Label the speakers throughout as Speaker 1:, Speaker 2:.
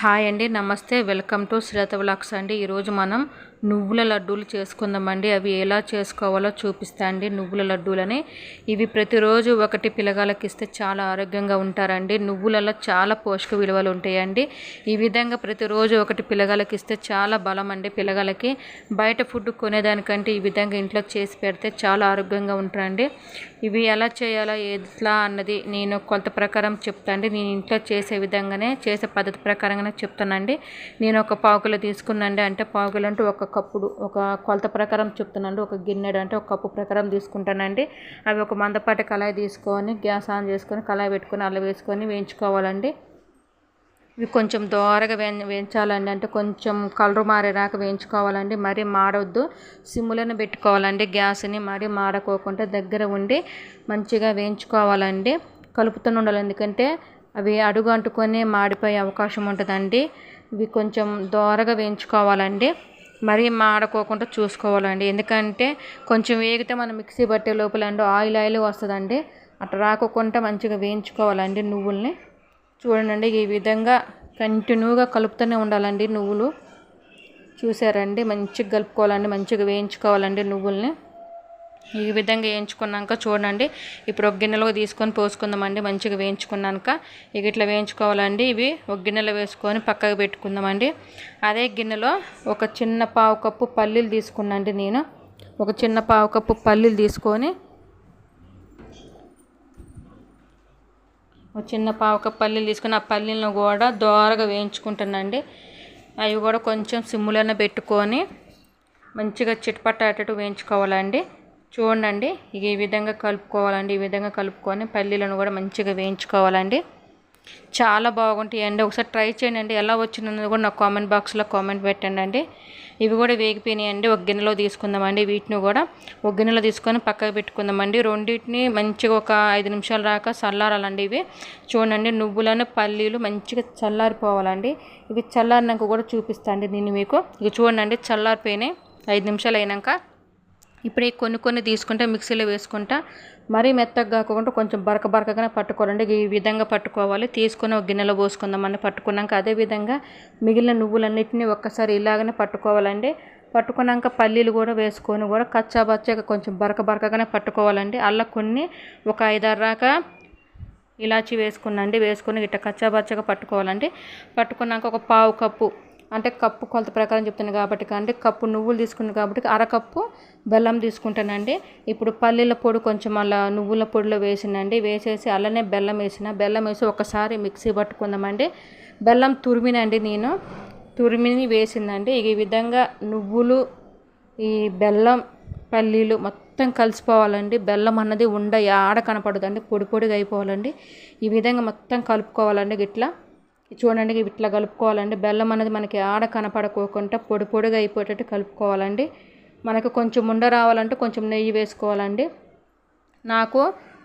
Speaker 1: Hi అండి నమస్తే. Welcome to Srilatha vlogs అండి. ఈరోజు మనం నువ్వుల లడ్డూలు చేసుకుందామండి. అవి ఎలా చేసుకోవాలో చూపిస్తా అండి. నువ్వుల లడ్డూలని ఇవి ప్రతిరోజు ఒకటి పిల్లగాళ్ళకి ఇస్తే చాలా ఆరోగ్యంగా ఉంటారండి. నువ్వులలో చాలా పోషక విలువలు ఉంటాయండి. ఈ విధంగా ప్రతిరోజు ఒకటి పిల్లగాళ్ళకి ఇస్తే చాలా బలం అండి పిల్లగాళ్ళకి బయట ఫుడ్ కొనేదానికంటే ఈ విధంగా ఇంట్లో చేసి పెడితే చాలా ఆరోగ్యంగా ఉంటారండి. ఇవి ఎలా చేయాలో ఎట్లా అన్నది నేను కొంత ప్రకారం చెప్తాండి నేను ఇంట్లో చేసే విధంగానే చేసే పద్ధతి ప్రకారంగానే చెప్తానండి. నేను ఒక పావుకిలో తీసుకున్నాండి అంటే పావు అంటే ఒక కప్పుడు ఒక కొలత ప్రకారం చెప్తున్నాను. ఒక గిన్నెడు అంటే ఒక కప్పు ప్రకారం తీసుకుంటానండి. అవి ఒక మందపాటి కళాయి తీసుకొని గ్యాస్ ఆన్ చేసుకొని కళాయి పెట్టుకొని అల్ల వేసుకొని వేయించుకోవాలండి. ఇవి కొంచెం దోరగా వే వేయించాలండి. అంటే కొంచెం కలర్ మారేదాకా వేయించుకోవాలండి. మరీ మాడవద్దు సిమ్ములను పెట్టుకోవాలండి గ్యాస్ని. మరీ మాడకోకుండా దగ్గర ఉండి మంచిగా వేయించుకోవాలండి. కలుపుతూనే ఉండాలి. ఎందుకంటే అవి అడుగు అంటుకొని మాడిపోయే అవకాశం ఉంటుందండి. ఇవి కొంచెం దోరగా వేయించుకోవాలండి. మరీ మాడకోకుండా చూసుకోవాలండి. ఎందుకంటే కొంచెం వేగితే మనం మిక్సీ పట్టే లోపల అండి ఆయిల్ ఆయిల్ వస్తుందండి. అట్లా రాకోకుండా మంచిగా వేయించుకోవాలండి నువ్వుల్ని. చూడండి ఈ విధంగా కంటిన్యూగా కలుపుతూనే ఉండాలండి నువ్వులు. చూసారండి? మంచిగా కలుపుకోవాలండి మంచిగా వేయించుకోవాలండి నువ్వుల్ని. ఈ విధంగా వేయించుకున్నాక చూడండి. ఇప్పుడు ఒక గిన్నెలో తీసుకొని పోసుకుందామండి. మంచిగా వేయించుకున్నాక ఇక ఇట్లా వేయించుకోవాలండి. ఇవి ఒక గిన్నెలో వేసుకొని పక్కకు పెట్టుకుందామండి. అదే గిన్నెలో ఒక చిన్న పావు కప్పు పల్లీలు తీసుకున్నాండి నేను. ఒక చిన్న పావు కప్పు పల్లీలు తీసుకొని ఒక చిన్న పావు కప్పు పల్లీలు తీసుకొని ఆ పల్లీలను కూడా దోరగా వేయించుకుంటానండి. అవి కూడా కొంచెం సిమ్ములోనే పెట్టుకొని మంచిగా చిట్పట్టాటట్టు వేయించుకోవాలండి. చూడండి ఈ విధంగా కలుపుకోవాలండి ఈ విధంగా కలుపుకొని పల్లీలను కూడా మంచిగా వేయించుకోవాలండి. చాలా బాగుంటాయండి ఒకసారి ట్రై చేయండి ఎలా వచ్చిందన్నది కూడా నాకు కామెంట్ బాక్స్లో కామెంట్ పెట్టండి అండి ఇవి కూడా వేగిపోయినాయండి. ఒక గిన్నెలో తీసుకుందామండి వీటిని కూడా ఒక గిన్నెలో తీసుకొని పక్కకు పెట్టుకుందామండి. రెండింటిని మంచిగా ఒక ఐదు నిమిషాలు రాక చల్లారాలండి ఇవి. చూడండి నువ్వులను పల్లీలు మంచిగా చల్లారిపోవాలండి. ఇవి చల్లారినాక కూడా చూపిస్తాండి నేను మీకు. ఇవి చూడండి చల్లారిపోయినాయి. ఐదు నిమిషాలు అయినాక ఇప్పుడు కొన్ని కొన్ని తీసుకుంటే మిక్సీలో వేసుకుంటా. మరీ మెత్తగా కాకుండా కొంచెం బరక బరకగానే పట్టుకోవాలండి. ఈ విధంగా పట్టుకోవాలి. తీసుకుని ఒక గిన్నెలో పోసుకుందామని పట్టుకున్నాక అదే విధంగా మిగిలిన నువ్వులన్నిటిని ఒక్కసారి ఇలాగనే పట్టుకోవాలండి. పట్టుకున్నాక పల్లీలు కూడా వేసుకొని కూడా కచ్చాబచ్చగా కొంచెం బరక బరకగానే పట్టుకోవాలండి. అలా కొన్ని ఒక ఐదారు రాక ఇలాచి వేసుకున్నాండి. వేసుకొని ఇట్లా కచ్చాబచ్చగా పట్టుకోవాలండి. పట్టుకున్నాక ఒక పావు కప్పు అంటే కప్పు కొలత ప్రకారం చెప్తాను కాబట్టి అంటే కప్పు నువ్వులు తీసుకున్నాను కాబట్టి అరకప్పు బెల్లం తీసుకుంటానండి. ఇప్పుడు పల్లీల పొడి కొంచెం అలా నువ్వుల పొడిలో వేసినండి. వేసేసి అలానే బెల్లం వేసిన బెల్లం వేసి ఒకసారి మిక్సీ పట్టుకుందామండి. బెల్లం తురిమినండి నేను. తురిమిని వేసిందండి. ఈ విధంగా నువ్వులు ఈ బెల్లం పల్లీలు మొత్తం కలిసిపోవాలండి. బెల్లం అన్నది ఉండ ఆడ కనపడదండి. పొడి పొడిగా అయిపోవాలండి. ఈ విధంగా మొత్తం కలుపుకోవాలండి గిట్లా. చూడండి ఇట్లా కలుపుకోవాలండి. బెల్లం అనేది మనకి ఆడ కనపడకోకుండా పొడి పొడిగా అయిపోయేటట్టు కలుపుకోవాలండి. మనకు కొంచెం ఉండ రావాలంటే కొంచెం నెయ్యి వేసుకోవాలండి. నాకు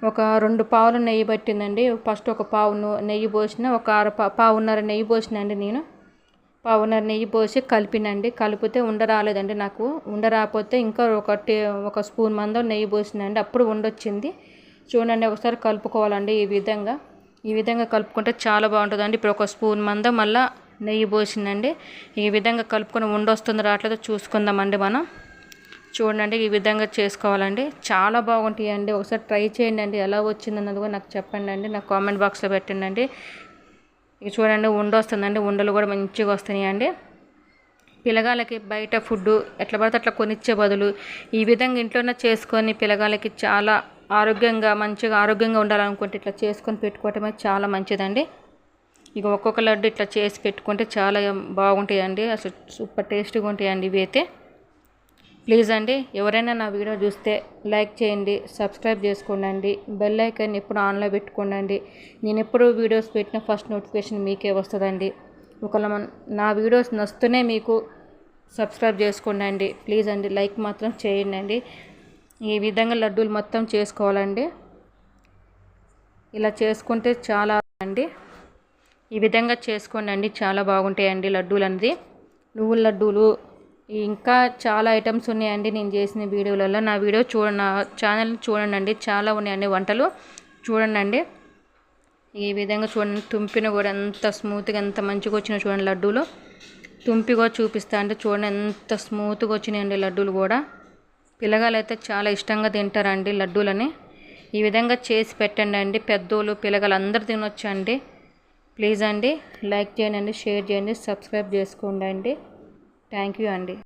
Speaker 1: ఒక రెండు పావులు నెయ్యి పట్టిందండి. ఫస్ట్ ఒక పావు నెయ్యి పోసిన ఒక అర పావున్నర నెయ్యి పోసినండి నేను. పావున్నర నెయ్యి పోసి కలిపినండి. కలిపితే ఉండ రాలేదండి నాకు. ఉండ రాకపోతే ఇంకా ఒక ఒక స్పూన్ మందం నెయ్యి పోసినండి. అప్పుడు ఉండొచ్చింది. చూడండి ఒకసారి కలుపుకోవాలండి ఈ విధంగా. ఈ విధంగా కలుపుకుంటే చాలా బాగుంటుందండి. ఇప్పుడు ఒక స్పూన్ మంద మళ్ళీ నెయ్యి పోసిందండి. ఈ విధంగా కలుపుకొని ఉండొస్తుంది రావట్లేదు చూసుకుందామండి మనం. చూడండి ఈ విధంగా చేసుకోవాలండి. చాలా బాగుంటాయండి. ఒకసారి ట్రై చేయండి అండి. ఎలా వచ్చిందన్నది కూడా నాకు చెప్పండి అండి. నాకు కామెంట్ బాక్స్లో పెట్టండి అండి. ఇక చూడండి ఉండ వస్తుందండి. ఉండలు కూడా మంచిగా వస్తున్నాయండి. పిల్లగాళ్ళకి బయట ఫుడ్ ఎట్లా పడితే అట్లా కొనిచ్చే బదులు ఈ విధంగా ఇంట్లోనే చేసుకొని పిల్లగాళ్ళకి చాలా ఆరోగ్యంగా మంచిగా ఆరోగ్యంగా ఉండాలనుకుంటే ఇట్లా చేసుకొని పెట్టుకోవటమే చాలా మంచిదండి. ఇక ఒక్కొక్క లడ్డు ఇట్లా చేసి పెట్టుకుంటే చాలా బాగుంటాయండి. అసలు సూపర్ టేస్టీగా ఉంటాయండి ఇవి అయితే. ప్లీజ్ అండి ఎవరైనా నా వీడియో చూస్తే లైక్ చేయండి సబ్స్క్రైబ్ చేసుకోండి బెల్ ఐకాన్ ఎప్పుడు ఆన్లో పెట్టుకోండి నేను ఎప్పుడు వీడియోస్ పెట్టిన ఫస్ట్ నోటిఫికేషన్ మీకే వస్తుందండి. ఒకవేళ నా వీడియోస్ నస్తూనే మీకు సబ్స్క్రైబ్ చేసుకోండి ప్లీజ్ అండి లైక్ మాత్రం చేయండి ఈ విధంగా లడ్డూలు మొత్తం చేసుకోవాలండి. ఇలా చేసుకుంటే చాలా అండి. ఈ విధంగా చేసుకోండి అండి చాలా బాగుంటాయండి లడ్డూలు అనేది. నువ్వుల లడ్డూలు ఇంకా చాలా ఐటమ్స్ ఉన్నాయండి నేను చేసిన వీడియోలలో. నా వీడియో చూడ నా ఛానల్ని చూడండి అండి చాలా ఉన్నాయండి వంటలు. చూడండి అండి ఈ విధంగా చూడండి తుంపిన కూడా ఎంత స్మూత్గా ఎంత మంచిగా వచ్చినాయి చూడండి లడ్డూలు. తుంపి కూడా చూపిస్తా అంటే చూడండి ఎంత స్మూత్గా వచ్చినాయండి లడ్డూలు కూడా. పిల్లగాలు అయితే చాలా ఇష్టంగా తింటారండి లడ్డూలని. ఈ విధంగా చేసి పెట్టండి అండి. పెద్దోళ్ళు పిల్లగాలు అందరు తినొచ్చు అండి ప్లీజ్ అండి లైక్ చేయండి షేర్ చేయండి సబ్స్క్రైబ్ చేసుకోండి అండి. థ్యాంక్ యూ అండి.